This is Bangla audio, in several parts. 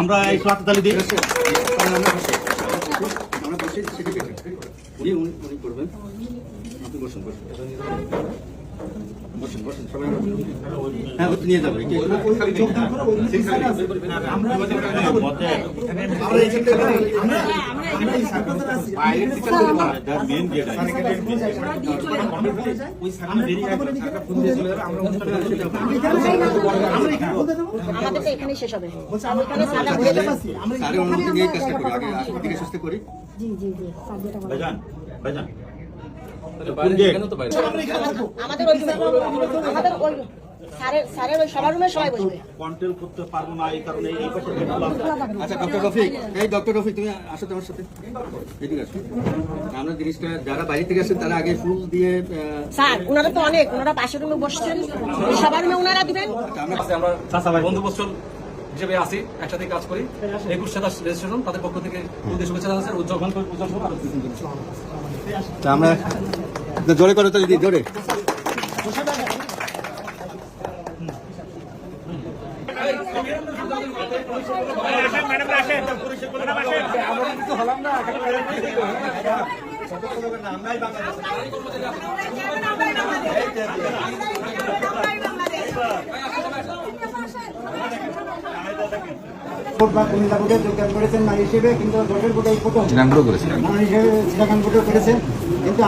আমরা এই সোয়াত তালি দিই। আমরা বসে। সেটি উনি উনি উনি করবেন। আপনি বসুন বসুন। বসুন সবাই হ্যাঁ নিয়ে যাব এটি একটু- মেন গেট আমাদের তো এখানেই শেষ হবে নিয়ে কাজটা করি আগে করি। জি জি জি আমাদের ওই আমাদের ওই স্যারের স্যারের ওই সবার রুমে সবাই বসবে। কন্ট্রোল করতে পারব না এই কারণে এই পাশে গেট খোলা আছে। আচ্ছা ডক্টর রফিক এই ডক্টর রফিক তুমি আসো তোমার সাথে। এদিকে আসো। আমরা জিনিসটা যারা বাইরে থেকে আসেন তারা আগে ফুল দিয়ে স্যার ওনারা তো অনেক ওনারা পাশের রুমে বসছেন। সবার রুমে ওনারা দিবেন? আমরা বন্ধু বৎসল হিসেবে আসি একসাথে কাজ করি। একুশ সাতাশ রেজিস্ট্রেশন তাদের পক্ষ থেকে উদ্দেশ্য শুভেচ্ছা জানাচ্ছি উজ্জ্বল উজ্জ্বল আমরা জোরে করো তো দিদি জোরে। ভোট বা কুমিল্লা ভোটে যোগদান করেছেন নারী হিসেবে কিন্তু এই প্রথম। করেছেন।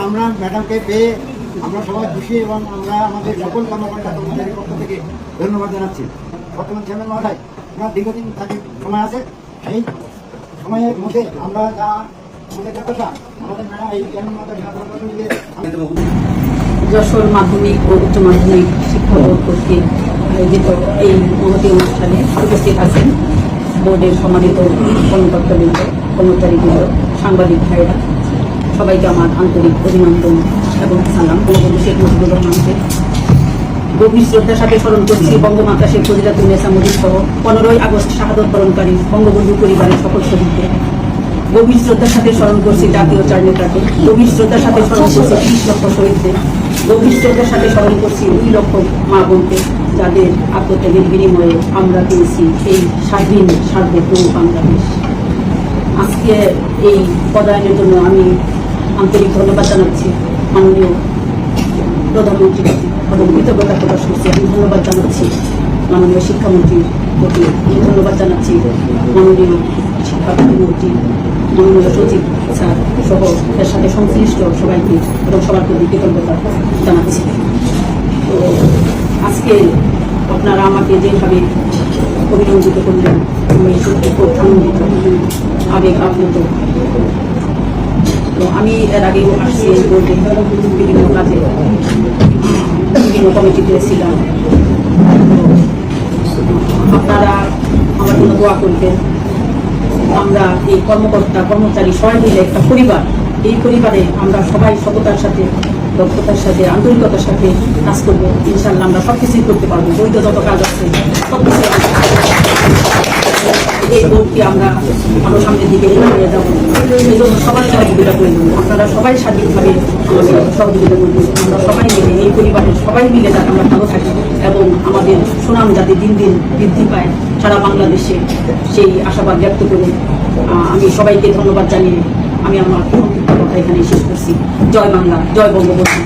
আমরা ম্যাডামকে পেয়ে আমরা সবাই খুশি এবং আমরা আমাদের সকল কর্মকর্তা কর্মচারীর পক্ষ থেকে ধন্যবাদ জানাচ্ছি। বর্তমান চেয়ারম্যান মহোদয় আপনার দীর্ঘদিন থাকি সময় আছে। এই সময়ের মধ্যে আমরা যা আমাদের যতটা আমাদের ম্যাডাম এই চেয়ারম্যান মহোদয় মিলে যশোর মাধ্যমিক ও উচ্চ মাধ্যমিক শিক্ষা বোর্ড কর্তৃক আয়োজিত এই মহতী অনুষ্ঠানে উপস্থিত আছেন। বোর্ডের সম্মানিত কর্মকর্তাবৃন্দ কর্মচারীবৃন্দ সাংবাদিক ভাইরা সবাইকে আমার আন্তরিক অভিনন্দন এবং সালাম। বঙ্গবন্ধু শেখ মুজিবুর রহমানকে গভীর শ্রদ্ধার সাথে স্মরণ করছি। বঙ্গমাতা শেখ ফজিলাতুন্নেসা মুজিব সহ পনেরোই আগস্ট শাহাদত বরণকারী বঙ্গবন্ধু পরিবারের সকল শহীদদের গভীর শ্রদ্ধার সাথে স্মরণ করছি জাতীয় চার নেতাকে। গভীর শ্রদ্ধার সাথে স্মরণ করছি ত্রিশ লক্ষ শহীদদের। শ্রদ্ধার সাথে স্মরণ করছি দুই লক্ষ মা বোনকে, যাদের আত্মত্যাগের বিনিময়ে আমরা পেয়েছি এই স্বাধীন সার্বভৌম বাংলাদেশ। আজকে এই পদায়নের জন্য আমি আন্তরিক ধন্যবাদ জানাচ্ছি মাননীয় প্রধানমন্ত্রীর এবং কৃতজ্ঞতা প্রকাশ করছি আমি ধন্যবাদ জানাচ্ছি মাননীয় শিক্ষামন্ত্রীর প্রতি। ধন্যবাদ জানাচ্ছি মাননীয় শিক্ষা প্রতিমন্ত্রী মাননীয় সচিব স্যার সহ এর সাথে সংশ্লিষ্ট সবাইকে এবং সবার প্রতি কৃতজ্ঞতা জানাচ্ছি তো আজকে আপনারা আমাকে যেভাবে অভিনন্দিত করলেন আমি সত্যি খুব আনন্দিত আবেগ আপ্লুত তো আমি এর আগেও আসছি এই বিভিন্ন কাজে বিভিন্ন কমিটিতে ছিলাম আপনারা আমার জন্য দোয়া করবেন। আমরা এই কর্মকর্তা, কর্মচারী সবাই মিলে একটা পরিবার। এই পরিবারে আমরা সবাই সততার সাথে, দক্ষতার সাথে, আন্তরিকতার সাথে কাজ করব। ইনশাল্লাহ আমরা সব কিছুই করতে পারব। বৈধ যত কাজ আছে সব কিছু এই বোর্ডকে আমরা আরও সামনের দিকে এগিয়ে যাব। এই জন্য সবার সহযোগিতা করে দেবো আপনারা সবাই স্বাধীনভাবে সহযোগিতা করবেন। আমরা সবাই মিলে, এই পরিবারের সবাই মিলে আমরা ভালো থাকি। আমাদের সুনাম যাতে দিন দিন বৃদ্ধি পায় সারা বাংলাদেশে। সেই আশাবাদ ব্যক্ত করে আমি সবাইকে ধন্যবাদ জানিয়ে আমি আমার কথা এখানে শেষ করছি। জয় বাংলা, জয় বঙ্গবন্ধু।